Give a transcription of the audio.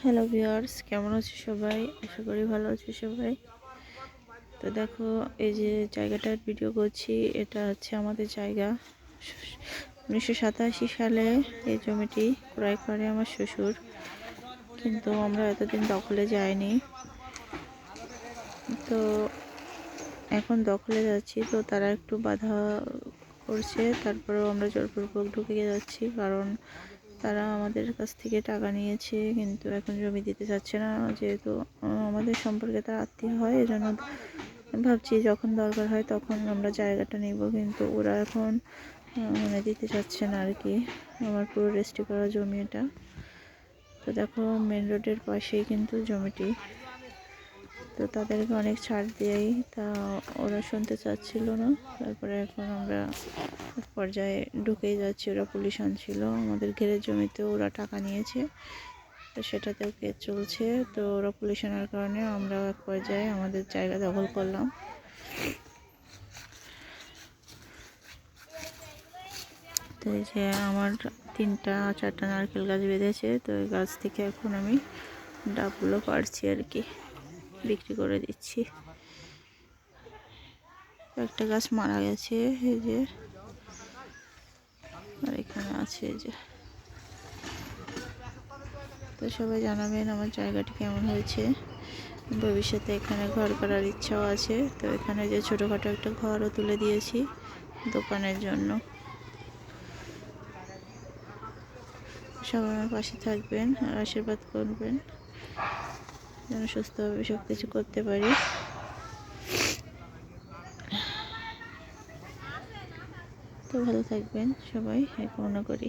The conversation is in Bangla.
হ্যালো ভিউয়ার্স কেমন আছে সবাই? আশা করি ভালো আছে সবাই। তো দেখো, এই যে জায়গাটার ভিডিও করছি, এটা হচ্ছে আমাদের জায়গা। উনিশশো সাতাশি সালে এই জমিটি ক্রয় করে আমার শ্বশুর। কিন্তু আমরা এতদিন দখলে যাইনি। তো এখন দখলে যাচ্ছি, তো তারা একটু বাধা করছে। তারপরেও আমরা জোরপূর্বক ঢুকে যাচ্ছি, কারণ তারা আমাদের কাছ থেকে টাকা নিয়েছে, কিন্তু এখন জমি দিতে চাচ্ছে না। যেহেতু আমাদের সম্পর্কে তার আত্মীয় হয়, এজন্য ভাবছি যখন দরকার হয় তখন আমরা জায়গাটা নেব। কিন্তু ওরা এখন মানে দিতে চাচ্ছে না আর কি, আমার পুরো রেস্টি করা জমি এটা। তো দেখো মেন রোডের পাশেই কিন্তু জমিটি। তো তাদেরকে অনেক ছাড় দিয়েই তা ওরা শুনতে চাচ্ছিল না। তারপরে এখন আমরা পর্যায়ে ঢুকেই যাচ্ছি, ওরা পুলিশ আনছিল। আমাদের ঘেরের জমিতে ওরা টাকা নিয়েছে, তো সেটাতেও কেস চলছে। তো ওরা পুলিশ আনার কারণে আমরা এক পর্যায়ে আমাদের জায়গা দখল করলাম। তো এই যে আমার তিনটা, চারটা নারকেল গাছ বেঁধেছে, তো এই গাছ থেকে এখন আমি ডাবগুলো পারছি আর কি। বিক্রি করে দিচ্ছি। একটা গাছ মারা গেছে, এই যে। আর এখানে আছে, এই যে। তো সবাই জানাবেন আমার জায়গাটি কেমন হয়েছে। ভবিষ্যতে এখানে ঘর করার ইচ্ছাও আছে। তো এখানে যে ছোটোখাটো একটা ঘরও তুলে দিয়েছি দোকানের জন্য। সবাই আমার পাশে থাকবেন, আর আশীর্বাদ করবেন। যেন সুস্থভাবে সব কিছু করতে পারি। তো ভালো থাকবেন সবাই কামনা করি।